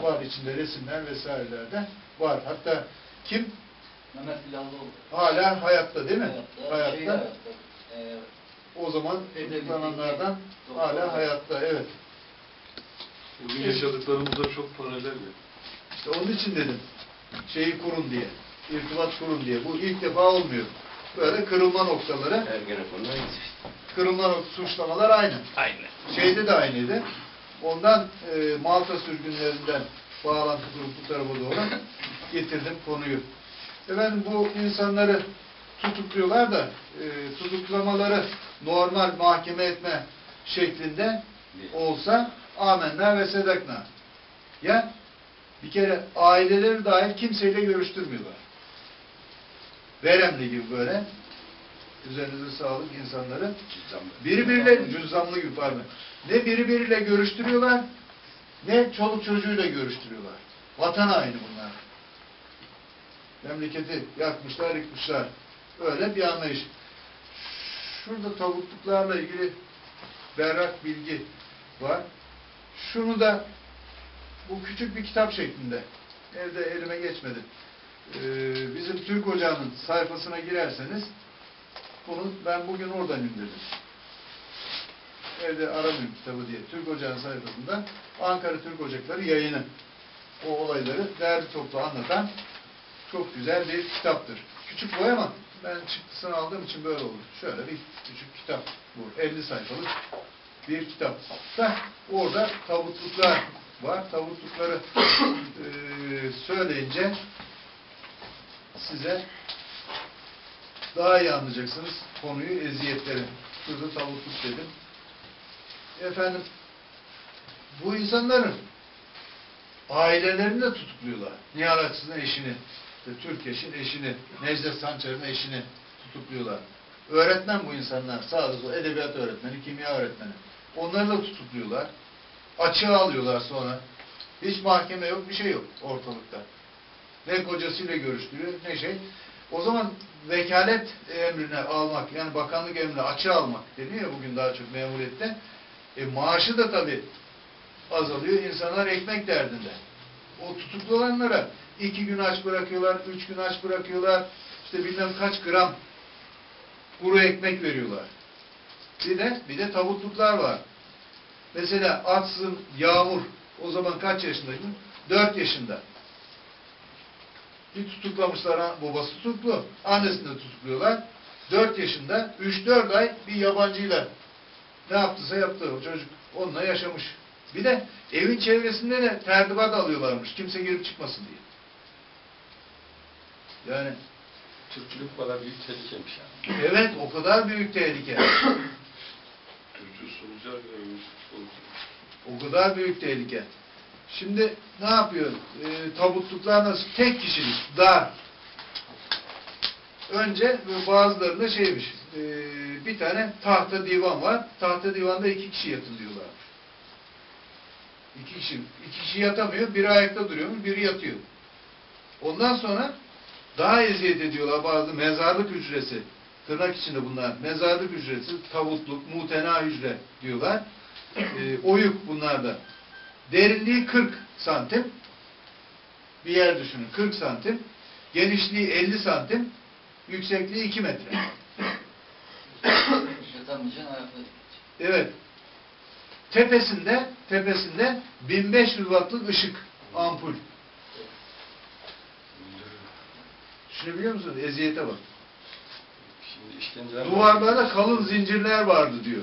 var içinde resimler vesaireler de var. Hatta kim Mehmet Bilallıoğlu. hala hayatta değil mi? Hayatta. Şey, Hayatta. hayatta. Ee, O zaman tutuklananlardan hala hayatta. Evet. Bugün yaşadıklarımızda çok paralel mi? İşte onun için dedim. Şeyi kurun diye. irtibat kurun diye. Bu ilk defa olmuyor. Böyle kırılma noktaları, Ergenekon'da kırılma suçlamalar aynı. Aynı. Şeyde de aynıydı. Ondan e, Malta sürgünlerinden bağlantı kurup bu tarafa doğru getirdim konuyu. Efendim bu insanları tutukluyorlar da e, tutuklamaları normal mahkeme etme şeklinde olsa amenna ve sedakna. Ya bir kere aileleri dahil kimseyle görüştürmüyorlar. Veremli gibi böyle üzerinize sağlık insanları birbiriyle cüzdanlı gibi pardon. Ne birbiriyle görüştürüyorlar ne çoluk çocuğuyla görüştürüyorlar. Vatan haini bunlar. Memleketi yakmışlar, yıkmışlar. Öyle bir anlayış. Şurada tavukluklarla ilgili berrak bilgi var. Şunu da bu küçük bir kitap şeklinde. Evde elime geçmedi. Ee, bizim Türk Ocağı'nın sayfasına girerseniz bunu ben bugün oradan indirdim. Evde aramıyorum kitabı diye. Türk Ocağı'nın sayfasında Ankara Türk Ocakları yayını. O olayları derli toplu anlatan çok güzel bir kitaptır. Küçük boy ama ben çıktısını aldığım için böyle olur. Şöyle bir küçük kitap bu. 50 sayfalık bir kitap. Da orada tabutluklar var. Tabutlukları eee, söyleyince size daha iyi anlayacaksınız konuyu, eziyetleri. Şurada tavukluk dedim. Efendim, bu insanların ailelerini de tutukluyorlar. Nihal Açısı'nın eşini, işte Türkeş'in eşini, Necdet Sancar'ın eşini tutukluyorlar. Öğretmen bu insanlar. Sağda solda edebiyat öğretmeni, kimya öğretmeni. Onları da tutukluyorlar. Açığa alıyorlar sonra. Hiç mahkeme yok, bir şey yok ortalıkta. Ne kocasıyla görüştürüyor, ne şey. O zaman vekalet emrine almak, yani bakanlık emrine açığa almak deniyor ya bugün daha çok memuriyette. E maaşı da tabii azalıyor. İnsanlar ekmek derdinde. O tutuklananlara iki gün aç bırakıyorlar, üç gün aç bırakıyorlar. İşte bilmem kaç gram kuru ekmek veriyorlar. Bir de, bir de tavukluklar var. Mesela açsın Yağmur, o zaman kaç yaşındaydın? Dört yaşında. Bir tutuklamışlar, ha- babası tutuklu. Annesini de tutukluyorlar. Dört yaşında, üç dört ay bir yabancıyla ne yaptıysa yaptı o çocuk. Onunla yaşamış. Bir de evin çevresinde de terdibat alıyorlarmış. Kimse girip çıkmasın diye. Yani Türkçülük bana büyük tehlikeymiş yani. evet o kadar büyük tehlike. Türkçü solucan. O kadar büyük tehlike. Şimdi ne yapıyor? E, tabutluklar nasıl? Tek kişilik, dar. Önce bazılarında şeymiş, e, bir tane tahta divan var. Tahta divanda iki kişi yatın diyorlar. İki kişi, iki kişi yatamıyor, biri ayakta duruyormuş, biri yatıyor. Ondan sonra daha eziyet ediyorlar bazı mezarlık hücresi. Tırnak içinde bunlar. Mezarlık hücresi, tavutluk, mutena hücre diyorlar. E, oyuk bunlarda. Derinliği 40 santim. Bir yer düşünün. 40 santim. Genişliği 50 santim. Yüksekliği 2 metre. Evet. Tepesinde tepesinde 1500 wattlık ışık ampul. Düşünebiliyor musunuz? Eziyete bak. Duvarlarda kalın zincirler vardı diyor.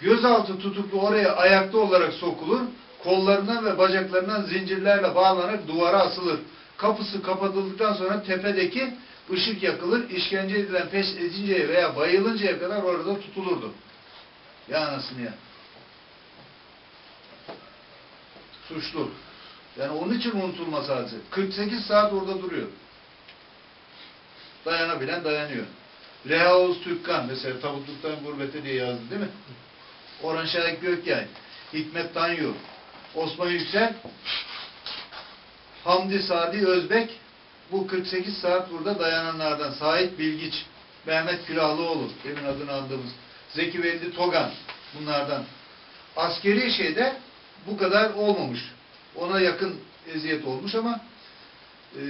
Gözaltı tutuklu oraya ayakta olarak sokulur, kollarından ve bacaklarından zincirlerle bağlanarak duvara asılır. Kapısı kapatıldıktan sonra tepedeki ışık yakılır, işkence edilen pes edinceye veya bayılıncaya kadar orada tutulurdu. Ya anasını ya. Suçlu. Yani onun için unutulmaz hadise. 48 saat orada duruyor. Dayanabilen dayanıyor. Reha Oğuz Türkkan mesela tabutluktan gurbete diye yazdı değil mi? Orhan Şahik Gökyay, Hikmet Tanyu, Osman Yüksel, Hamdi Sadi Özbek bu 48 saat burada dayananlardan Sait Bilgiç, Mehmet Külahlıoğlu demin adını andığımız Zeki Veldi Togan bunlardan. Askeri şeyde bu kadar olmamış. ona yakın eziyet olmuş ama e,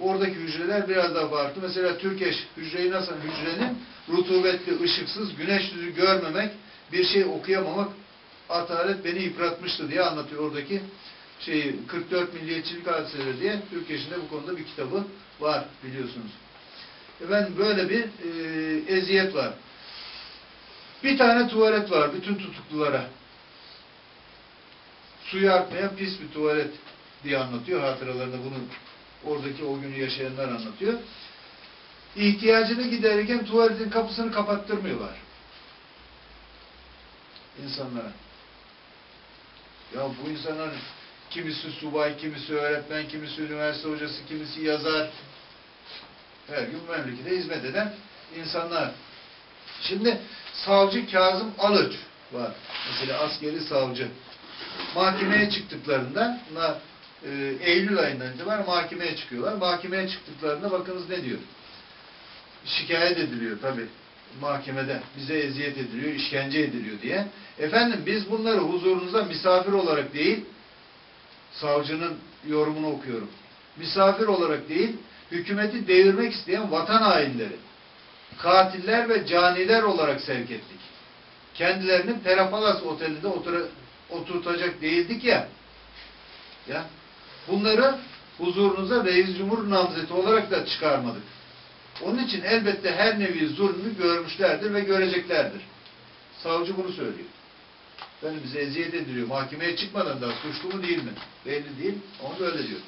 oradaki hücreler biraz daha farklı. Mesela Türkeş hücreyi nasıl hücrenin rutubetli, ışıksız, güneş yüzü görmemek, bir şey okuyamamak atalet beni yıpratmıştı diye anlatıyor oradaki şeyi 44 milliyetçilik hadiseleri diye Türkeş'in de bu konuda bir kitabı var biliyorsunuz. Efendim böyle bir e, eziyet var. Bir tane tuvalet var bütün tutuklulara. Suyu akmayan pis bir tuvalet diye anlatıyor hatıralarında bunu oradaki o günü yaşayanlar anlatıyor. İhtiyacını giderirken tuvaletin kapısını kapattırmıyorlar. İnsanlara. Ya bu insanlar kimisi subay, kimisi öğretmen, kimisi üniversite hocası, kimisi yazar. Her gün memlekete hizmet eden insanlar. Şimdi savcı Kazım Alıç var. Mesela askeri savcı. Mahkemeye çıktıklarında bunlar e, Eylül ayından itibaren mahkemeye çıkıyorlar. Mahkemeye çıktıklarında bakınız ne diyor? Şikayet ediliyor tabi mahkemede. Bize eziyet ediliyor, işkence ediliyor diye. Efendim biz bunları huzurunuzda misafir olarak değil, savcının yorumunu okuyorum. Misafir olarak değil, hükümeti devirmek isteyen vatan hainleri, katiller ve caniler olarak sevk ettik. Kendilerini Perapalas Oteli'nde otura, oturtacak değildik ya. Ya. Bunları huzurunuza reis cumhur namzeti olarak da çıkarmadık. Onun için elbette her nevi zulmü görmüşlerdir ve göreceklerdir. Savcı bunu söylüyor. Yani bize eziyet ediliyor. Mahkemeye çıkmadan da suçlu mu değil mi? Belli değil. Onu böyle diyor.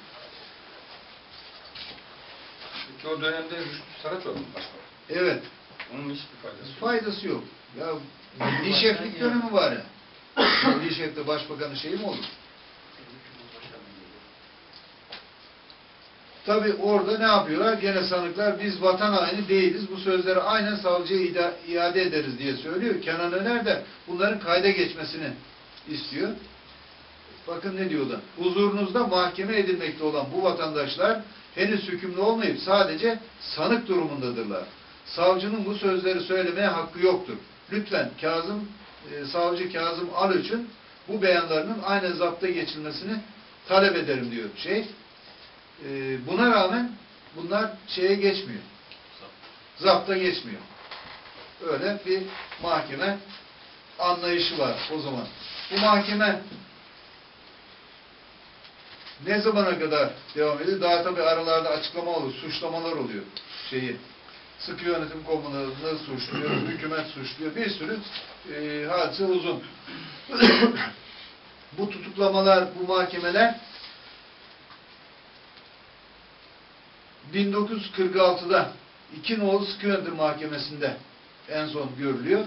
Peki o dönemde Rüştü Saraçoğlu mu başbakan? Evet. Onun hiçbir faydası yok. Faydası yok. Ya milli şeflik dönemi var ya. Milli şefte başbakanın şeyi mi olur? Tabi orada ne yapıyorlar? Gene sanıklar biz vatan haini değiliz. Bu sözleri aynen savcıya iade ederiz diye söylüyor. Kenan Öner de bunların kayda geçmesini istiyor. Bakın ne diyor da. Huzurunuzda mahkeme edilmekte olan bu vatandaşlar henüz hükümlü olmayıp sadece sanık durumundadırlar. Savcının bu sözleri söylemeye hakkı yoktur. Lütfen Kazım, e, savcı Kazım Alıç'ın bu beyanlarının aynen zapta geçilmesini talep ederim diyor şey. E, buna rağmen bunlar şeye geçmiyor. Zapta geçmiyor. Öyle bir mahkeme anlayışı var o zaman. Bu mahkeme ne zamana kadar devam ediyor? Daha tabii aralarda açıklama oluyor, suçlamalar oluyor. Şeyi sıkı yönetim komutanını suçluyor, hükümet suçluyor. Bir sürü e, hadise uzun. bu tutuklamalar, bu mahkemeler 1946'da iki nolu sıkı mahkemesinde en son görülüyor.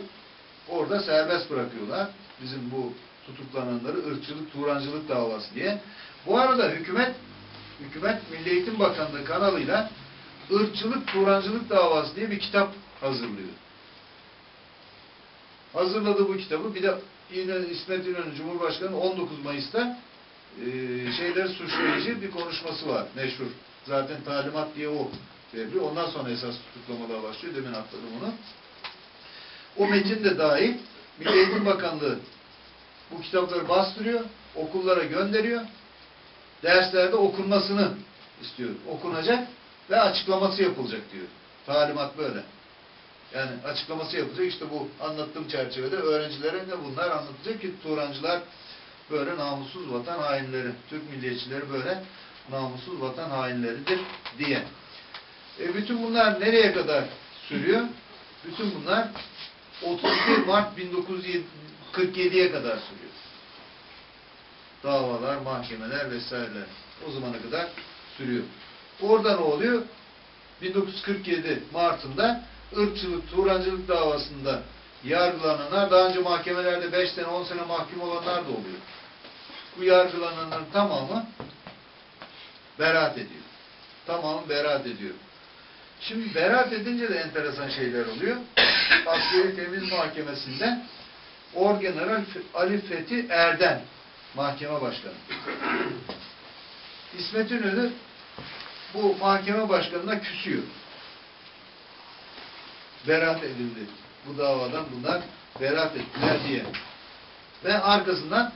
Orada serbest bırakıyorlar. Bizim bu tutuklananları ırkçılık, turancılık davası diye. Bu arada hükümet hükümet Milli Eğitim Bakanlığı kanalıyla ırkçılık, turancılık davası diye bir kitap hazırlıyor. Hazırladı bu kitabı. Bir de İsmet İnönü Cumhurbaşkanı 19 Mayıs'ta e, şeyleri suçlayıcı bir konuşması var. Meşhur. Zaten talimat diye o veriliyor. Ondan sonra esas tutuklamalar başlıyor. Demin atladım onu. O metin de dahil Milli Eğitim Bakanlığı bu kitapları bastırıyor, okullara gönderiyor. Derslerde okunmasını istiyor. Okunacak ve açıklaması yapılacak diyor. Talimat böyle. Yani açıklaması yapılacak. İşte bu anlattığım çerçevede öğrencilere de bunlar anlatacak ki Turancılar böyle namussuz vatan hainleri, Türk milliyetçileri böyle namussuz vatan hainleridir diye. E bütün bunlar nereye kadar sürüyor? Bütün bunlar 31 Mart 1947'ye kadar sürüyor. Davalar, mahkemeler vesaireler. O zamana kadar sürüyor. Orada ne oluyor? 1947 Mart'ında ırkçılık, turancılık davasında yargılananlar, daha önce mahkemelerde 5 sene, 10 sene mahkum olanlar da oluyor. Bu yargılananların tamamı beraat ediyor. Tamamı beraat ediyor. Şimdi beraat edince de enteresan şeyler oluyor. Askeri Temiz Mahkemesi'nde Orgeneral Ali Fethi Erden mahkeme başkanı. İsmet İnönü bu mahkeme başkanına küsüyor. Beraat edildi. Bu davadan bunlar beraat ettiler diye. Ve arkasından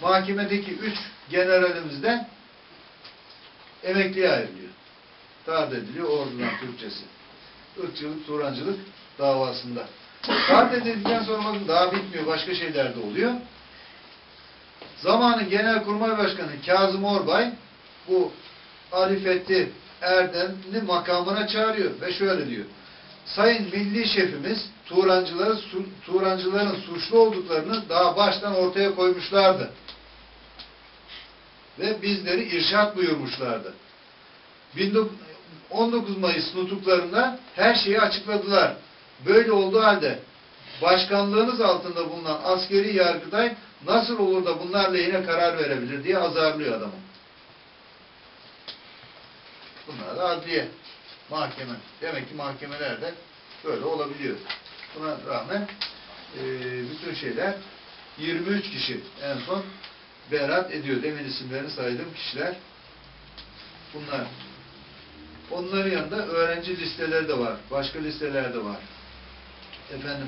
mahkemedeki üç generalimizden emekliye ayrılıyor. Taat ediliyor ordudan Türkçesi. Irkçılık, Turancılık davasında. Taat edildikten sonra bakın daha bitmiyor. Başka şeyler de oluyor. Zamanın Genelkurmay Başkanı Kazım Orbay bu Ali Fethi Erdemli makamına çağırıyor ve şöyle diyor. Sayın Milli Şefimiz Turancıları, Turancıların suçlu olduklarını daha baştan ortaya koymuşlardı. Ve bizleri irşat buyurmuşlardı. 19 19 Mayıs nutuklarında her şeyi açıkladılar. Böyle olduğu halde başkanlığınız altında bulunan askeri yargıtay nasıl olur da bunlar lehine karar verebilir diye azarlıyor adamı. Bunlar da adliye, mahkeme. Demek ki mahkemelerde böyle olabiliyor. Buna rağmen eee, bütün şeyler 23 kişi en son beraat ediyor. Demin isimlerini saydığım kişiler bunlar. Onların yanında öğrenci listeleri de var. Başka listeler de var. Efendim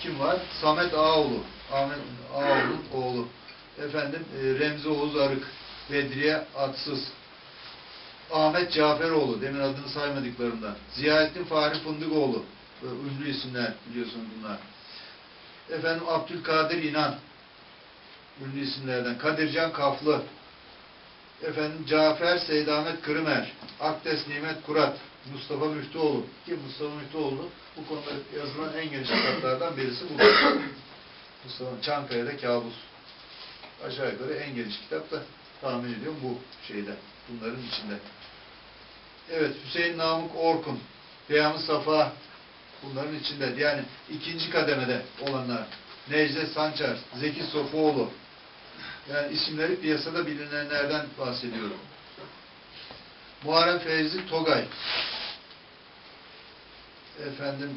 kim var? Samet Ağoğlu. Ahmet Ağoğlu'nun oğlu. Efendim e, Remzi Oğuz Arık. Bedriye Atsız. Ahmet Caferoğlu. Demin adını saymadıklarımdan. Ziyaettin Fahri Fındıkoğlu. Böyle ünlü isimler biliyorsunuz bunlar. Efendim Abdülkadir İnan. Ünlü isimlerden. Kadircan Kaflı. Efendim Cafer Seydamet Kırımer, Akdes Nimet Kurat, Mustafa Müftüoğlu. Kim Mustafa Müftüoğlu? Bu konuda yazılan en geniş kitaplardan birisi bu. Mustafa Çankaya'da Kabus. Aşağı yukarı en geniş kitap da tahmin ediyorum bu şeyde. Bunların içinde. Evet Hüseyin Namık Orkun, Peyami Safa bunların içinde. Yani ikinci kademede olanlar. Necdet Sançar, Zeki Sofuoğlu, yani isimleri piyasada bilinenlerden bahsediyorum. Muharrem Feyzi Togay. Efendim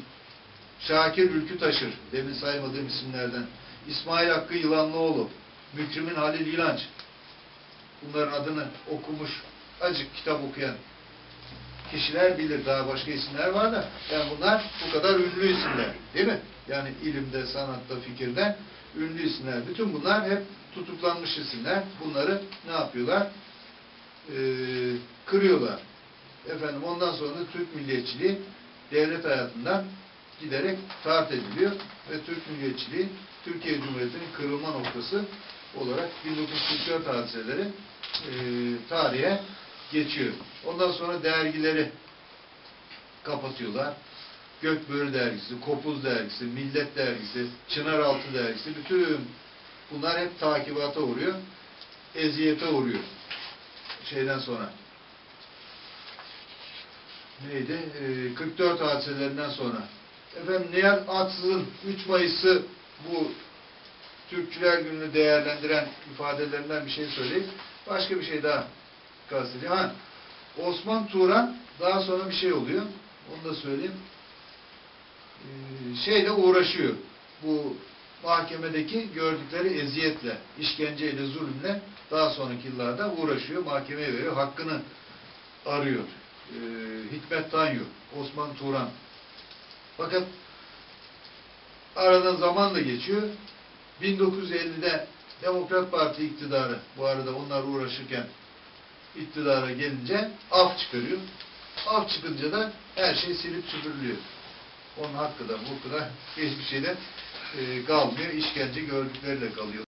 Şakir Ülkü Taşır. Demin saymadığım isimlerden. İsmail Hakkı Yılanlıoğlu. Mükrimin Halil İlanç. Bunların adını okumuş, acık kitap okuyan kişiler bilir. Daha başka isimler var da. Yani bunlar bu kadar ünlü isimler. Değil mi? Yani ilimde, sanatta, fikirde ünlü isimler. Bütün bunlar hep tutuklanmış isimler. Bunları ne yapıyorlar? Ee, kırıyorlar. Efendim ondan sonra Türk milliyetçiliği devlet hayatından giderek taat ediliyor ve Türk milliyetçiliği Türkiye Cumhuriyeti'nin kırılma noktası olarak 1944 hadiseleri e, tarihe geçiyor. Ondan sonra dergileri kapatıyorlar. Gökbörü dergisi, Kopuz dergisi, Millet dergisi, Çınaraltı dergisi, bütün bunlar hep takibata uğruyor. Eziyete uğruyor. Şeyden sonra. Neydi? Ee, 44 hadiselerinden sonra. Efendim Nihat Atsız'ın 3 Mayıs'ı bu Türkçüler Günü'nü değerlendiren ifadelerinden bir şey söyleyeyim. Başka bir şey daha kastediyor. Ha, Osman Turan daha sonra bir şey oluyor. Onu da söyleyeyim. Ee, şeyle uğraşıyor. Bu mahkemedeki gördükleri eziyetle, işkenceyle, zulümle daha sonraki yıllarda uğraşıyor. Mahkemeye veriyor. Hakkını arıyor. Ee, Hikmet Tanyu, Osman Turan. Fakat aradan zaman da geçiyor. 1950'de Demokrat Parti iktidarı, bu arada onlar uğraşırken iktidara gelince af çıkarıyor. Af çıkınca da her şey silip süpürülüyor. Onun hakkı da, hukuku da hiçbir şeyden e, kalmıyor. İşkence gördükleriyle kalıyor.